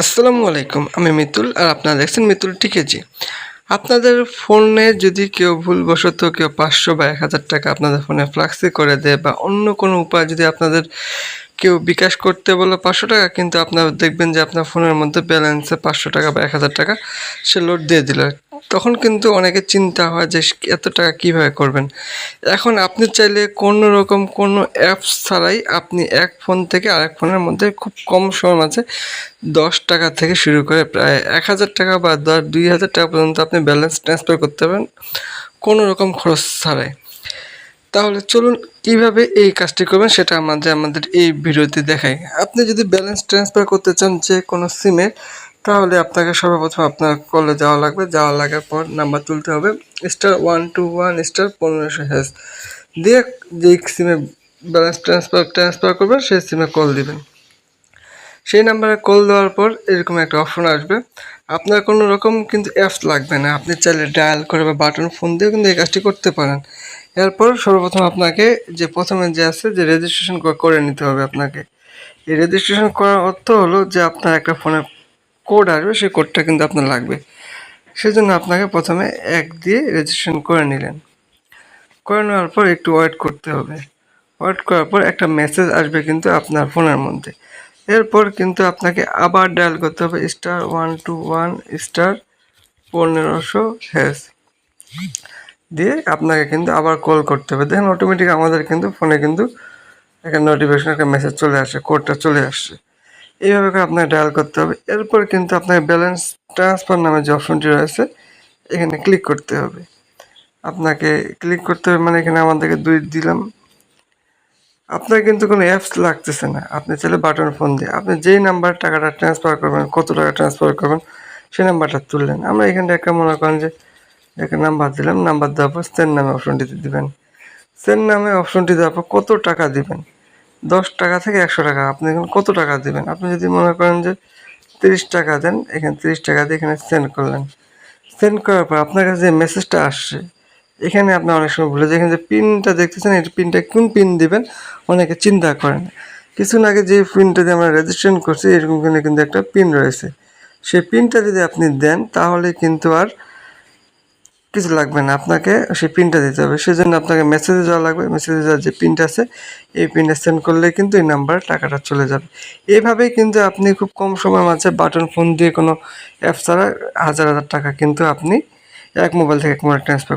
আসসালামু আলাইকুম, আমি মিতুল আর আপনারা দেখছেন মিতুল টিকেজি। আপনাদের ফোনে যদি কেউ ভুলবশত কেউ পাঁচশো বা এক হাজার টাকা আপনাদের ফোনে ফ্লাক্সি করে দেয় বা অন্য কোনো উপায় যদি আপনাদের কেউ বিকাশ করতে বলো পাঁচশো টাকা, কিন্তু আপনার দেখবেন যে আপনার ফোনের মধ্যে ব্যালেন্সে পাঁচশো টাকা বা এক হাজার টাকা সে লোড দিয়ে দিল। তখন কিন্তু অনেকে চিন্তা হয় যে এত টাকা কীভাবে করবেন? এখন আপনি চাইলে কোনো রকম কোনো অ্যাপস ছাড়াই আপনি এক ফোন থেকে আরেক ফোনের মধ্যে খুব কম সময় মাঝে দশ টাকা থেকে শুরু করে প্রায় এক হাজার টাকা বা দশ দুই হাজার টাকা পর্যন্ত আপনি ব্যালেন্স ট্রান্সফার করতে পারেন কোনো রকম খরচ ছাড়াই। তাহলে চলুন কীভাবে এই কাজটি করবেন সেটা আমাদের আমাদের এই ভিডিওতে দেখাই। আপনি যদি ব্যালেন্স ট্রান্সফার করতে চান যে কোনো সিমে তাহলে আপনাকে সর্বপ্রথম আপনার কলে যাওয়া লাগবে। যাওয়া লাগার পর নাম্বার তুলতে হবে star one two one star পনেরোশো হ্যাশ দিয়ে যেই সিমে ব্যালেন্স ট্রান্সফার ট্রান্সফার করবেন, সেই সিমে কল দিবেন। সেই নাম্বারে কল দেওয়ার পর এরকম একটা অপশন আসবে। আপনার কোনো রকম কিন্তু অ্যাপস লাগবে না। আপনি চাইলে ডায়াল করে বা বাটন ফোন দিয়ে কিন্তু এই কাজটি করতে পারেন। এরপর সর্বপ্রথম আপনাকে যে প্রথমে যে আছে, যে রেজিস্ট্রেশন করে নিতে হবে আপনাকে। এই রেজিস্ট্রেশন করার অর্থ হলো যে আপনার একটা ফোনে কোড আসবে, সেই কোডটা কিন্তু আপনার লাগবে। সেজন্য আপনাকে প্রথমে এক দিয়ে রেজিস্ট্রেশন করে নিলেন। করে নেওয়ার পর একটু ওয়েট করতে হবে। ওয়েট করার পর একটা মেসেজ আসবে কিন্তু আপনার ফোনের মধ্যে। এরপর কিন্তু আপনাকে আবার ডায়াল করতে হবে star one two one star পনেরোশো হ্যাশ দিয়ে আপনাকে কিন্তু আবার কল করতে হবে। দেখেন অটোমেটিক আমাদের কিন্তু ফোনে কিন্তু একটা নোটিফিকেশন একটা মেসেজ চলে আসে কোডটা চলে আসছে। এইভাবে করে আপনাকে ডায়াল করতে হবে। এরপর কিন্তু আপনাকে ব্যালেন্স ট্রান্সফার নামে যে অপশনটি রয়েছে, এখানে ক্লিক করতে হবে। আপনাকে ক্লিক করতে হবে মানে এখানে আমাদেরকে দুই দিলাম। আপনার কিন্তু কোনো অ্যাপস লাগতেছে না। আপনি চাইলে বাটন ফোন দিয়ে, আপনি যেই নাম্বার টাকাটা ট্রান্সফার করবেন, কত টাকা ট্রান্সফার করবেন, সেই নাম্বারটা তুললেন। আমরা এখানটা একটা মনে করেন যে, একটা নাম্বার দিলাম নাম্বার দেওয়ার পর সেন্ড নামে অপশনটিতে দিবেন। সেন্ড নামে অপশনটি দেওয়ার পর কত টাকা দিবেন? দশ টাকা থেকে একশো টাকা। আপনি এখন কত টাকা দেবেন? আপনি যদি মনে করেন যে তিরিশ টাকা দেন, এখানে তিরিশ টাকা দিয়ে এখানে সেন্ড করলেন। সেন্ড করার পর আপনার কাছে যে মেসেজটা আসছে, এখানে আপনি অনেক সময় ভুলে এখানে যে পিনটা দেখতেছেন, এই পিনটা কোন পিন দিবেন, অনেকে চিন্তা করেন। কিছুদিন আগে যে পিনটা দিয়ে আমরা রেজিস্ট্রেশন করছি, এরকম কিন্তু একটা পিন রয়েছে। সেই পিনটা যদি আপনি দেন, তাহলে কিন্তু আর কিছু লাগবে না আপনাকে সেই পিনটা দিতে হবে। সেই জন্য আপনাকে মেসেজে যাওয়া লাগবে। মেসেজে যাওয়ার যে পিনটা আছে, এই পিনটা সেন্ড করলে কিন্তু এই নাম্বারে টাকাটা চলে যাবে। এইভাবেই কিন্তু আপনি খুব কম সময়ের মাঝে বাটন ফোন দিয়ে কোনো অ্যাপ ছাড়া হাজার হাজার টাকা কিন্তু আপনি এক মোবাইল থেকে এক মোবাইল ট্রান্সফার